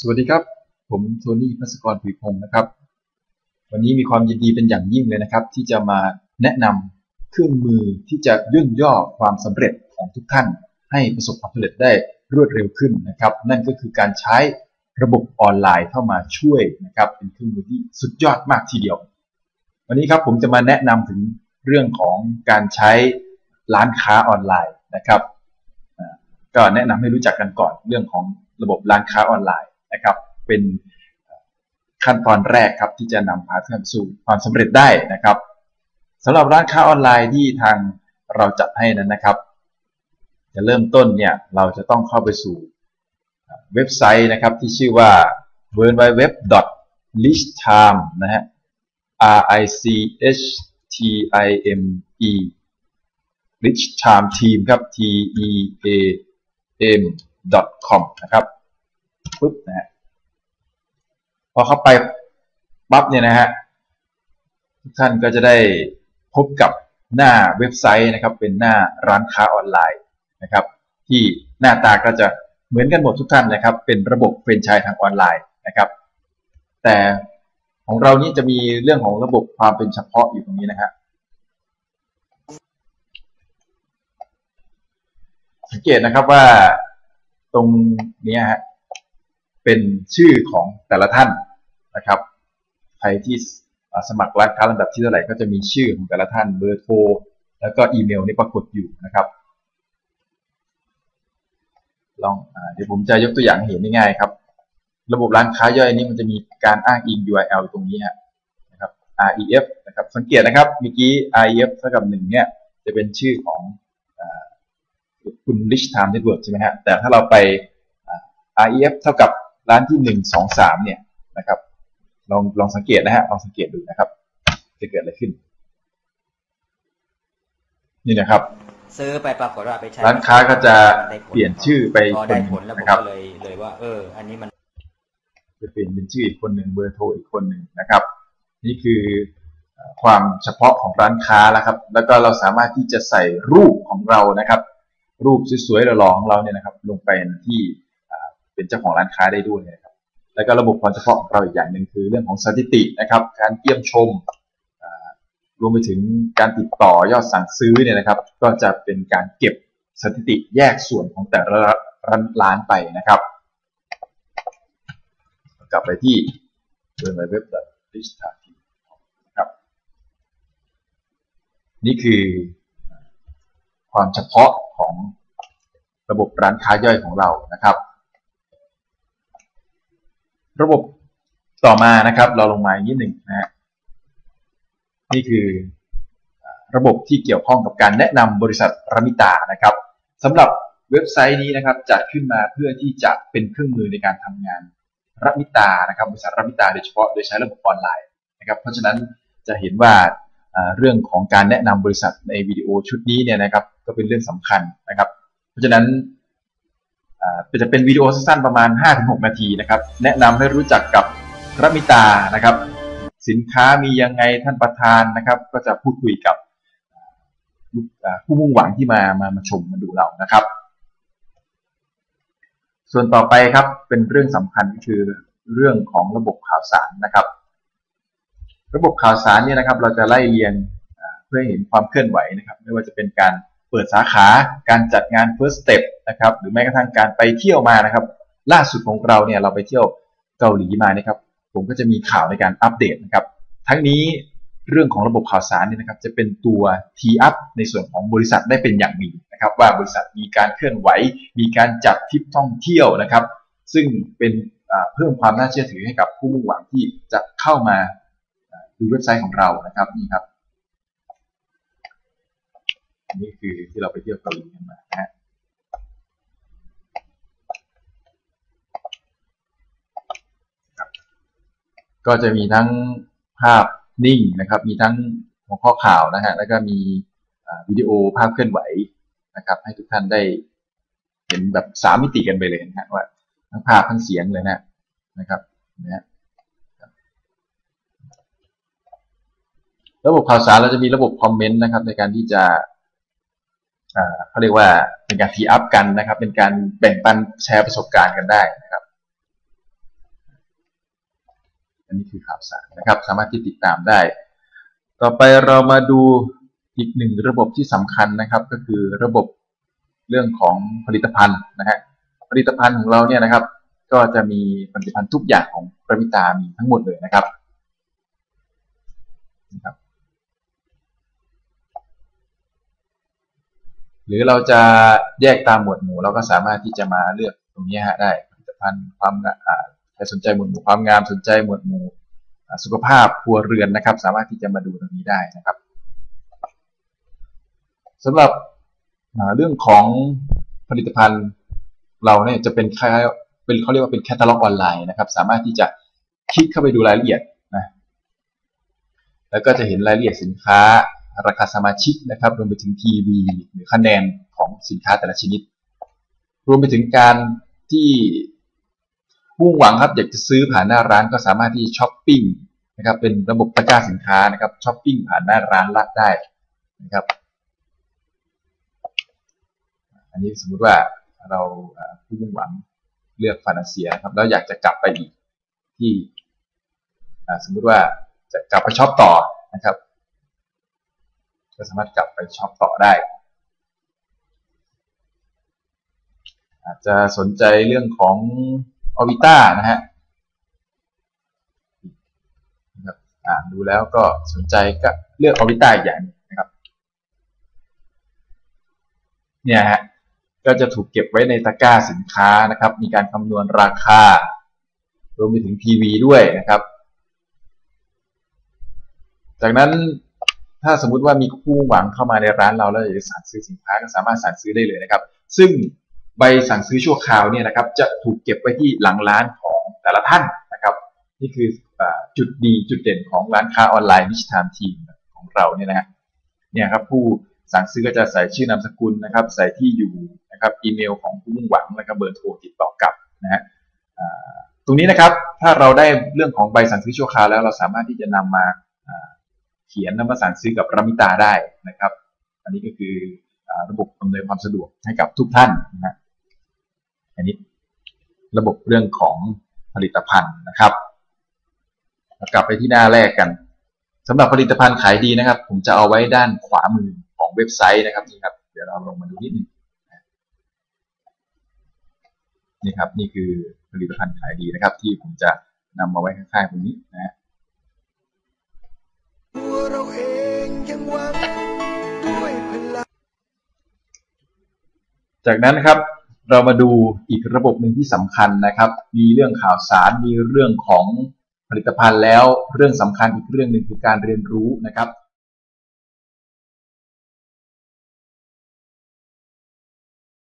สวัสดีครับ ผมโทนี่พัศกรผุยพงศ์นะครับ วันนี้มีความยินดีเป็นอย่างยิ่งเลยนะครับ ที่จะมาแนะนำเครื่องมือที่จะย่นย่อความสำเร็จของทุกท่าน ให้ประสบความสำเร็จได้รวดเร็วขึ้นนะครับ นั่นก็คือการใช้ระบบออนไลน์เข้ามาช่วยนะครับ เป็นเครื่องมือที่สุดยอดมากทีเดียว วันนี้ครับผมจะมาแนะนำถึงเรื่องของการใช้ร้านค้าออนไลน์นะครับ ก็แนะนำให้รู้จักกันก่อนเรื่องของระบบร้านค้าออนไลน์ นะครับ เป็นขั้นตอนแรกครับที่จะนำพาท่านสู่ความสำเร็จได้นะครับสำหรับร้านค้าออนไลน์ที่ทางเราจัดให้นั้นนะครับ จะเริ่มต้นเนี่ยเราจะต้องเข้าไปสู่เว็บไซต์นะครับที่ชื่อว่า w w w l i s t i m e นะฮะ R I C H T I M E rich time team ครับ T E A M com นะครับ ปุ๊บนะฮะพอเข้าไปปั๊บเนี่ยนะฮะทุกท่านก็จะได้พบกับหน้าเว็บไซต์นะครับ เป็นหน้าร้านค้าออนไลน์นะครับ ที่หน้าตาก็จะเหมือนกันหมดทุกท่านนะครับ เป็นระบบเฟรนไชส์ทางออนไลน์นะครับ แต่ของเรานี่จะมีเรื่องของระบบความเป็นเฉพาะอยู่ตรงนี้นะฮะสังเกตนะครับว่าตรงนี้ฮะ เป็นชื่อของแต่ละท่านนะครับ ใครที่สมัครร้านค้าลำดับที่เท่าไหร่ก็จะมีชื่อของแต่ละท่านเบอร์โทรแล้วก็อีเมลนี่ปรากฏอยู่นะครับ ลองอเดี๋ยวผมจะยกตัวอย่างให้เห็นง่ายๆครับ ระบบร้านค้าย่อยนี้มันจะมีการอ้างอิง URL ตรงนี้ฮะนะครับ ref นะครับ สังเกตนะครับเมื่อกี้ ref เท่ากับหนึ่งเนี่ยจะเป็นชื่อของอคุณ rich time network ใช่ไหมฮะแต่ถ้าเราไป ref เท่ากับ ร้านที่หนึ่งสองสามเนี่ยนะครับลองลองสังเกตนะฮะลองสังเกตดูนะครับ จะเกิดอะไรขึ้น นี่นะครับ ซื้อไปปรากฏว่าไปใช้ร้านค้าก็จะได้ผเปลี่ยนชื่อไปพอคนได้หนึ่ผงลแล้วผมนะครับก็เลยเลยว่า เออ อันนี้มันจะเปลี่ยนเป็นชื่ออีกคนหนึ่งเบอร์โทรอีกคนหนึ่งนะครับ นี่คือเอ่อความเฉพาะของร้านค้าแล้วครับ แล้วก็เราสามารถที่จะใส่รูปของเรานะครับ รูปสวยๆหล่อๆของเราเนี่ยนะครับ ลงไปที่อ่า เป็นเจ้าของร้านค้าได้ด้วยนะครับ แล้วก็ระบบความเฉพาะของเราอีกอย่างหนึ่งคือเรื่องของสถิตินะครับ การเยี่ยมชมรวมไปถึงการติดต่อยอดสั่งซื้อเนี่ยนะครับ ก็จะเป็นการเก็บสถิติแยกส่วนของแต่ละร้านไปนะครับ กลับไปที่เว็บเว็บ d i g i t a l นะครับ นี่คือความเฉพาะของระบบร้านค้าย่อยของเรานะครับ ระบบต่อมานะครับ เราลงมาอีกนิดหนึ่งนะฮะนี่คือระบบที่เกี่ยวข้องกับการแนะนำบริษัทรมิตานะครับสำหรับเว็บไซต์นี้นะครับจัดขึ้นมาเพื่อที่จะเป็นเครื่องมือในการทำงานรมิตานะครับบริษัทรมิตาโดยเฉพาะโดยใช้ระบบออนไลน์นะครับเพราะฉะนั้นจะเห็นว่าเรื่องของการแนะนำบริษัทในวิดีโอชุดนี้เนี่ยนะครับก็เป็นเรื่องสำคัญนะครับ เพราะฉะนั้น จะเป็นวิดีโอสั้นประมาณ 5-6 นาทีนะครับ แนะนำให้รู้จักกับรัมิตานะครับ สินค้ามียังไงท่านประธานนะครับ ก็จะพูดคุยกับผู้มุ่งหวังที่มามามาชมมาดูเรานะครับ ส่วนต่อไปครับเป็นเรื่องสำคัญก็คือเรื่องของระบบข่าวสารนะครับ ระบบข่าวสารเนี่ยนะครับ เราจะไล่เรียงเพื่อเห็นความเคลื่อนไหวนะครับ ไม่ว่าจะเป็นการ เปิดสาขา การจัดงาน first step นะครับ หรือแม้กระทั่งการไปเที่ยวมานะครับ ล่าสุดของเราเนี่ยเราไปเที่ยวเกาหลีมานะครับ ผมก็จะมีข่าวในการอัปเดตนะครับ ทั้งนี้เรื่องของระบบข่าวสารเนี่ยนะครับจะเป็นตัวทีอัพในส่วนของบริษัทได้เป็นอย่างดีนะครับ ว่าบริษัทมีการเคลื่อนไหว มีการจัดทริปท่องเที่ยวนะครับ ซึ่งเป็นเพิ่มความน่าเชื่อถือให้กับผู้มุ่งหวังที่จะเข้ามาดูเว็บไซต์ของเรานะครับนี่ครับ นี่คือที่เราไปเที่ยวเกาหลีกันมานะฮะก็จะมีทั้งภาพนิ่งนะครับ มีทั้งหัวข้อข่าวนะฮะ แล้วก็มีวิดีโอภาพเคลื่อนไหวนะครับ ให้ทุกท่านได้เห็นแบบสามมิติกันไปเลยนะฮะว่าทั้งภาพทั้งเสียงเลยนะนะครับนะฮะระบบข่าวสารเราจะมีระบบคอมเมนต์นะครับในการที่จะ เขาเรียกว่าเป็นการทีอัพกันนะครับ เป็นการแบ่งปันแชร์ประสบการณ์กันได้นะครับ อันนี้คือข่าวสารนะครับ สามารถที่ติดตามได้ ต่อไปเรามาดูอีกหนึ่งระบบที่สำคัญนะครับ ก็คือระบบเรื่องของผลิตภัณฑ์นะฮะผลิตภัณฑ์ของเราเนี่ยนะครับ ก็จะมีผลิตภัณฑ์ทุกอย่างของประวิตามีทั้งหมดเลยนะครับ หรือเราจะแยกตามหมวดหมู่เราก็สามารถที่จะมาเลือกตรงนี้ฮะได้ผลิตภัณฑ์ความอ่าใครสนใจหมวดหมู่ความงามสนใจหมวดหมู่สุขภาพครัวเรือนนะครับ สามารถที่จะมาดูตรงนี้ได้นะครับสำหรับเรื่องของผลิตภัณฑ์เราเนี่ยจะเป็นคล้ายเป็นเขาเรียกว่าเป็นแคตตาล็อกออนไลน์นะครับ สามารถที่จะคลิกเข้าไปดูรายละเอียดนะแล้วก็จะเห็นรายละเอียดสินค้า ราคาสมาชิกนะครับ รวมไปถึง PV หรือคะแนนของสินค้าแต่ละชนิด รวมไปถึงการที่มุ่งหวังครับอยากจะซื้อผ่านหน้าร้านก็สามารถที่ช้อปปิ้งนะครับเป็นระบบตะกร้าสินค้านะครับช้อปปิ้งผ่านหน้าร้านลัดได้นะครับ อันนี้สมมุติว่าเราผู้มุ่งหวังเลือกฟานาเซียครับแล้วอยากจะกลับไปอีกที่สมมุติว่าจะกลับไปช็อปต่อนะครับ ก็สามารถกลับไปช็อปต่อได้ อาจจะสนใจเรื่องของออวิต้านะฮะอ่านดูแล้วก็สนใจก็เลือกออวิต้าอย่างนึงนะครับเนี่ยฮะก็จะถูกเก็บไว้ในตะกร้าสินค้านะครับ มีการคำนวณราคารวมไปถึง PV ด้วยนะครับ จากนั้น ถ้าสมมุติว่ามีผู้หวังเข้ามาในร้านเราแล้วอยากจะสั่งซื้อสินค้าก็สามารถสั่งซื้อได้เลยนะครับ ซึ่งใบสั่งซื้อชั่วคราวเนี่ยนะครับ จะถูกเก็บไว้ที่หลังร้านของแต่ละท่านนะครับ นี่คือจุดดีจุดเด่นของร้านค้าออนไลน์นิชทามทีมของเราเนี่ยนะฮะเนี่ยครับผู้สั่งซื้อก็จะใส่ชื่อนามสกุลนะครับ ใส่ที่อยู่นะครับอีเมลของผู้มุ่งหวังแล้วก็เบอร์โทรติดต่อกลับนะฮะตรงนี้นะครับถ้าเราได้เรื่องของใบสั่งซื้อชั่วคราวแล้วเราสามารถที่จะนำมา เขียนนำมาสั่งซื้อกับรามิตาได้นะครับ อันนี้ก็คือระบบอำนวยความสะดวกให้กับทุกท่านนะฮะอันนี้ระบบเรื่องของผลิตภัณฑ์นะครับ กลับไปที่หน้าแรกกันสำหรับผลิตภัณฑ์ขายดีนะครับ ผมจะเอาไว้ด้านขวามือของเว็บไซต์นะครับนี่ครับ เดี๋ยวเราลงมาดูนิดนึงนี่ครับนี่คือผลิตภัณฑ์ขายดีนะครับ ที่ผมจะนำมาไว้ข้างๆตรงนี้นะ จากนั้นครับเรามาดูอีกระบบหนึ่งที่สำคัญนะครับ มีเรื่องข่าวสารมีเรื่องของผลิตภัณฑ์แล้วเรื่องสำคัญอีกเรื่องหนึ่งคือการเรียนรู้นะครับ